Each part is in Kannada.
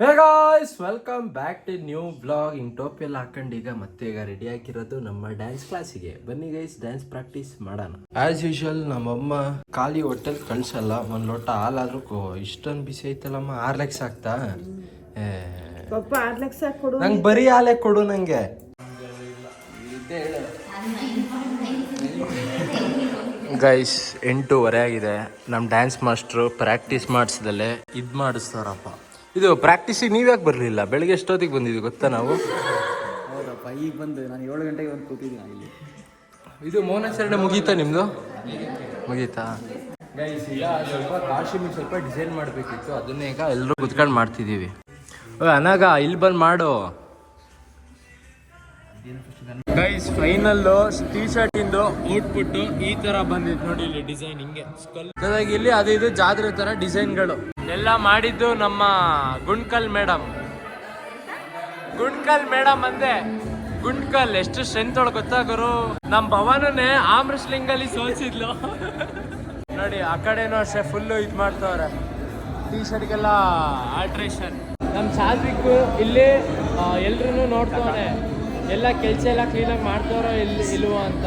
Hey guys welcome back to new blog in ಟೋಪಿಯಲ್ಲಿ ಹಾಕೊಂಡು ಈಗ ಮತ್ತೆ ಈಗ ರೆಡಿ ಆಗಿರೋದು ನಮ್ಮ ಡ್ಯಾನ್ಸ್ ಕ್ಲಾಸಿಗೆ ಬನ್ನಿ ಗೈಸ್ ಡ್ಯಾನ್ಸ್ ಪ್ರಾಕ್ಟೀಸ್ ಮಾಡೋಣ. ಆಸ್ ಯೂಶುವಲ್ ನಮ್ಮಮ್ಮ ಖಾಲಿ ಹೊಟ್ಟೆಲ್ ಕಳ್ಸಲ್ಲ. ಒಂದ್ ಲೋಟ ಹಾಲಾದ್ರೂ ಇಷ್ಟೊಂದು ಬಿಸಿ ಐತಲ್ಲಮ್ಮ ಆರ್ ಆಗ್ತಾ? ಲಕ್ಷ ಕೊಡು? ನಂಗೆ ಬರೀ ಹಾಲೇ ಕೊಡು ನಂಗೆ. ಗೈಸ್ ಎಂಟೂವರೆ ಆಗಿದೆ. ನಮ್ಮ ಡ್ಯಾನ್ಸ್ ಮಾಸ್ಟ್ರು ಪ್ರಾಕ್ಟೀಸ್ ಮಾಡಿಸ್ದಲ್ಲೇ. ಇದು ಮಾಡಿಸ್ತಾರಪ್ಪ. ಇದು ಪ್ರಾಕ್ಟೀಸಿಗೆ ನೀವ್ಯಾಕೆ ಬರಲಿಲ್ಲ? ಬೆಳಗ್ಗೆ ಎಷ್ಟೊತ್ತಿಗೆ ಬಂದಿದ್ವಿ ಗೊತ್ತಾ ನಾವು? ಹೌದಪ್ಪ ಈಗ ಬಂದು ನಾನು ಏಳು ಗಂಟೆಗೆ ಬಂದು ಕೂತಿದ್ದೀನಿ ಇಲ್ಲಿ. ಇದು ಮೌನಾಚರಣೆ ಮುಗೀತಾ ನಿಮ್ಮದು ಮುಗೀತಾ? ಗೈಸ್ ಈಗ ಸ್ವಲ್ಪ ಕಾಶಿಮಿಗೆ ಸ್ವಲ್ಪ ಡಿಸೈನ್ ಮಾಡಬೇಕಿತ್ತು ಅದನ್ನೇ ಈಗ ಎಲ್ಲರೂ ಕುತ್ಕೊಂಡು ಮಾಡ್ತಿದ್ದೀವಿ ಓ ಅನಾಗ ಇಲ್ಲಿ ಬಂದು ಮಾಡು. ಗೈಸ್ ಫೈನಲ್ ಟೀ ಶರ್ಟ್ ಇಂದು ಔಟ್ಪುಟ್ ಈ ತರ ಬಂದಿತ್ತು ನೋಡಿ ಇಲ್ಲಿ ಡಿಸೈನ್ ಹಿಂಗೆ. ಇಲ್ಲಿ ಅದು ಇದು ಜಾತ್ರೆ ತರ ಡಿಸೈನ್ಗಳು ಎಲ್ಲ ಮಾಡಿದ್ದು ನಮ್ಮ ಗುಂಡ್ಕಲ್ ಮೇಡಮ್ ಗುಂಡ್ಕಲ್ ಮೇಡಮ್ ಅಂದೆ, ಗುಂಡ್ಕಲ್ ಎಷ್ಟು ಸ್ಟ್ರೆಂತ್ ಒಳಗೆ ಗೊತ್ತಾ ಗುರು? ನಮ್ ಭವನನೇ ಆಮ್ wrestling ಅಲ್ಲಿ ಸೋಲ್ಸಿದ್ಲು. ನೋಡಿ, ಆ ಕಡೆನೂ ಅಷ್ಟೇ ಫುಲ್ಲು ಇದು ಮಾಡ್ತವ್ರೆ. ಟೀ ಶರ್ಟ್ಗೆಲ್ಲ ಆಲ್ಟ್ರೇಷನ್ ನಮ್ಮ ಸಾತ್ವಿಕ್ ಇಲ್ಲಿ ಎಲ್ರು ನೋಡ್ತವ್ರೆ. ಎಲ್ಲ ಕೆಲಸ ಎಲ್ಲ ಕ್ಲೀನಾಗಿ ಮಾಡ್ತವ್ರೋ ಇಲ್ಲಿ ಇಲ್ವೋ ಅಂತ.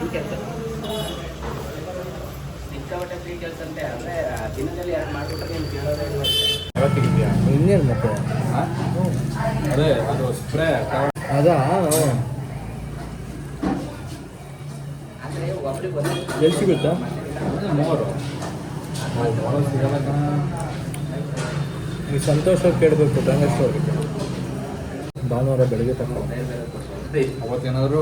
ಸಿಕ್ಕಾಪಟ್ಟೆ ಫ್ರೀ ಕೆಲಸ ಅಂತೆ ಅಂದರೆ ದಿನದಲ್ಲಿ ಎರಡು ಮಾಡಿಬಿಟ್ರೆ ನೀವು ಕೇಳೋದೇ ಇಲ್ಲ. ಇನ್ನೇನು ಮತ್ತೆ? ಅದೇ ಅದು ಸ್ಪ್ರೇ ಅದಾ? ಎಲ್ಲಿ ಸಿಗುತ್ತಾ? ಮೂವರು. ಸಂತೋಷ ಕೇಳಬೇಕು ರಂಗೇಶ್ ಅವ್ರಿಗೆ. ಭಾನುವಾರ ಬೆಳಗ್ಗೆ ತಗೊಂಡು ಅವತ್ತೇನಾದ್ರು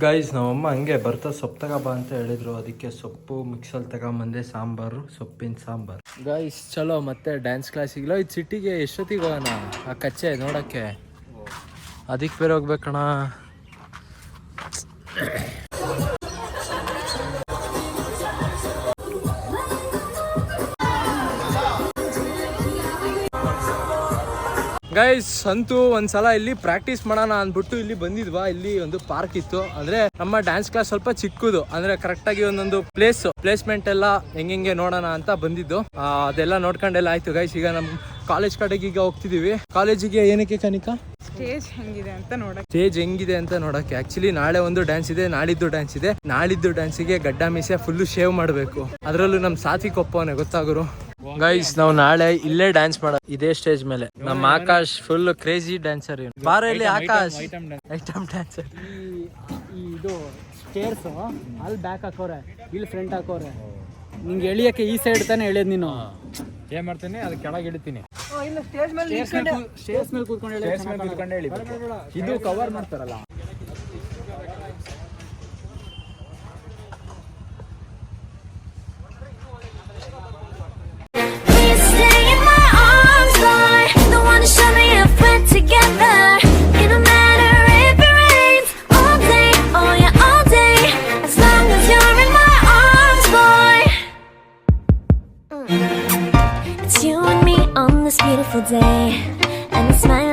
ಗೈಸ್ ನಮ್ಮಮ್ಮ ಹಂಗೆ ಬರ್ತಾ ಸೊಪ್ಪು ತಗೋಬಾ ಅಂತ ಹೇಳಿದ್ರು. ಅದಕ್ಕೆ ಸೊಪ್ಪು ಮಿಕ್ಸಲ್ಲಿ ತಗೊಂಬಂದೆ ಸಾಂಬಾರು ಸೊಪ್ಪಿನ ಸಾಂಬಾರು. ಗೈಸ್ ಚಲೋ ಮತ್ತೆ ಡ್ಯಾನ್ಸ್ ಕ್ಲಾಸಿಗೆ ಇದು ಸಿಟಿಗೆ ಎಷ್ಟೊತ್ತಿಗೆ ಹೋಗೋಣ? ಆ ಕಚ್ಚೆ ನೋಡೋಕ್ಕೆ. ಅದಕ್ಕೆ ಬೇರೆ ಹೋಗ್ಬೇಕಣ ಗೈಸ್ ಅಂತೂ ಒಂದ್ಸಲ ಇಲ್ಲಿ ಪ್ರಾಕ್ಟೀಸ್ ಮಾಡೋಣ ಅಂದ್ಬಿಟ್ಟು ಇಲ್ಲಿ ಬಂದಿದ್ವಾ? ಇಲ್ಲಿ ಒಂದು ಪಾರ್ಕ್ ಇತ್ತು. ಅಂದ್ರೆ ನಮ್ಮ ಡ್ಯಾನ್ಸ್ ಕ್ಲಾಸ್ ಸ್ವಲ್ಪ ಚಿಕ್ಕದು. ಅಂದ್ರೆ ಕರೆಕ್ಟ್ ಆಗಿ ಒಂದೊಂದು ಪ್ಲೇಸ್ ಪ್ಲೇಸ್ಮೆಂಟ್ ಎಲ್ಲ ಹೆಂಗೆ ನೋಡೋಣ ಅಂತ ಬಂದಿದ್ದು. ಅದೆಲ್ಲ ನೋಡ್ಕೊಂಡೆಲ್ಲ ಆಯ್ತು ಗೈಸ್ ಈಗ ನಮ್ ಕಾಲೇಜ್ ಕಡೆಗೆ ಈಗ ಹೋಗ್ತಿದೀವಿ. ಕಾಲೇಜಿಗೆ ಏನಕ್ಕೆ ಕನಿಕಾ? ಸ್ಟೇಜ್ ಹೆಂಗಿದೆ ಅಂತ ನೋಡಕ್. ಸ್ಟೇಜ್ ಹೆಂಗಿದೆ ಅಂತ ನೋಡಕ್ಕೆ. ಆಕ್ಚುಲಿ ನಾಳೆ ಒಂದು ಡ್ಯಾನ್ಸ್ ಇದೆ ನಾಳಿದ್ದು ಡ್ಯಾನ್ಸ್ ಇದೆ. ನಾಳಿದ್ದು ಡ್ಯಾನ್ಸಿಗೆ ಗಡ್ಡ ಮೀಸೆ ಫುಲ್ ಶೇವ್ ಮಾಡಬೇಕು. ಅದರಲ್ಲೂ ನಮ್ ಸಾತ್ವಿಕ್ ಕೊಪ್ಪನೆ ಗೊತ್ತಾಗರು ಗೈಸ್ ನಾವು ನಾಳೆ ಇಲ್ಲೇ ಡ್ಯಾನ್ಸ್ ಮಾಡ ಇದೇ ಸ್ಟೇಜ್ ಮೇಲೆ. ನಮ್ಮ ಆಕಾಶ್ ಫುಲ್ ಕ್ರೇಜಿ ಡ್ಯಾನ್ಸರ್ ಬಾರ ಇಲ್ಲಿ ಆಕಾಶ್. ಐಟಮ್ ಡ್ಯಾನ್ಸರ್ ಈ ಇದು ಸ್ಟೇರ್ಸ್ ಅಲ್ಲಿ ಬ್ಯಾಕ್ ಹಾಕೋರೆ ಇಲ್ಲಿ ಫ್ರಂಟ್ ಹಾಕೋರೆ. ನಿಂಗೆ ಎಳಿಯಕ್ಕೆ ಈ ಸೈಡ್ ತಾನೇ ಎಳಿಯದ್ ನೀನು. ಏನ್ ಮಾಡ್ತೀನಿ? ಅದು ಕೆಳಗೆ ಇಡ್ತೀನಿ. ಸ್ಟೇಜ್ ಮೇಲೆ ಕೂತ್ಕೊಂಡು. ಇದು ಕವರ್ ಮಾಡ್ತಾರಲ್ಲ. This beautiful day, and I'm smiling